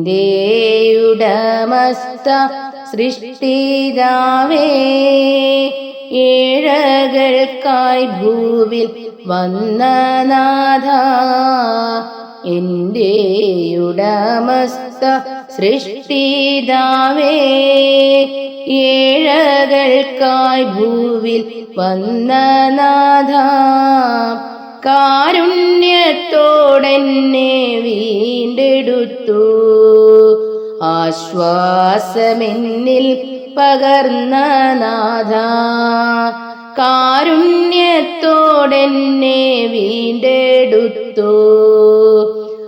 എന്റെ ഉടമസ്ഥ സൃഷ്ടിതാവേ ഏഴകൾക്കായി ഭൂവിൽ വന്ന നാഥ എന്റെ ഉടമസ്ഥ സൃഷ്ടിതാവേ ഏഴകൾക്കായി ഭൂവിൽ വന്ന നാഥ. കാരുണ്യത്തോടെന്നെ വീണ്ടെടുത്തു. ആശ്വാസമെന്നിൽ പകർന്ന നാഥ കാരുണ്യത്തോടെന്നെ വീണ്ടെടുത്തു.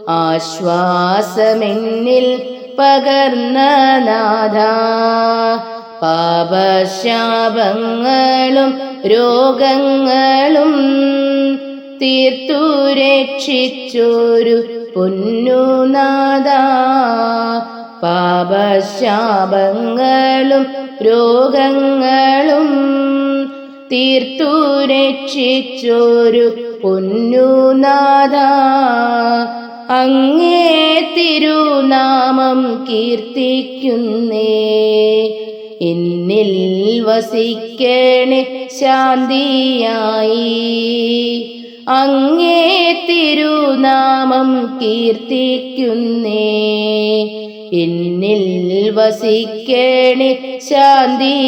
ആശ്വാസമെന്നിൽ പകർന്ന നാഥ പാപശാപങ്ങളും രോഗങ്ങളും തീർത്തു രക്ഷിച്ചൊരു പൊന്നുനാഥ പാപശാപങ്ങളും രോഗങ്ങളും തീർത്തു രക്ഷിച്ചൊരു പൊന്നുനാഥ അങ്ങേ തിരുനാമം കീർത്തിക്കുന്നേ. എന്നിൽ വസിക്കണേ ശാന്തിയായി. അങ്ങേ തിരുനാമം കീർത്തിക്കുന്നേ. എന്നിൽ വസിക്കേണി ശാന്തിയായി.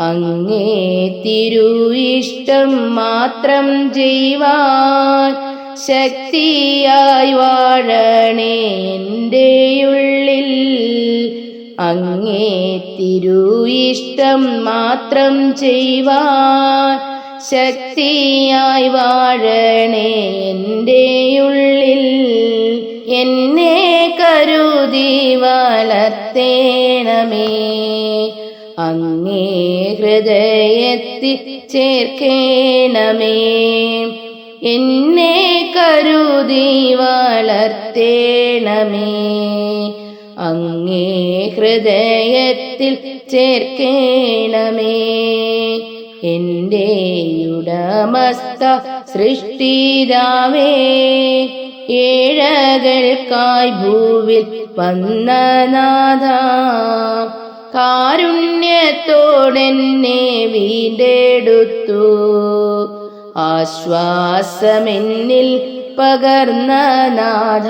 അങ്ങേ തിരു ഇഷ്ടം മാത്രം ചെയ്യുവാൻ ശക്തിയായി വാഴണേ എന്റെ ഉള്ളിൽ. അങ്ങേ തിരു ഇഷ്ടം മാത്രം ചെയ്യുവാൻ ശക്തിയായി വാഴണേ എന്റെ ഉള്ളിൽ. എന്നെ കരുതി വളർത്തേണമേ. അങ്ങേ ഹൃദയത്തിൽ ചേർക്കേണമേ. എന്നെ കരുതി വളർത്തേണമേ. അങ്ങേ ഹൃദയത്തിൽ ചേർക്കേണമേ. എന്റെ ഉടമസ്ഥ സൃഷ്ടിതാവേ ഏഴകൾക്കായി ഭൂവിൽ വന്ന നാഥ. കാരുണ്യത്തോടെന്നെ വീണ്ടെടുത്തു. ആശ്വാസമെന്നിൽ പകർന്ന നാഥ.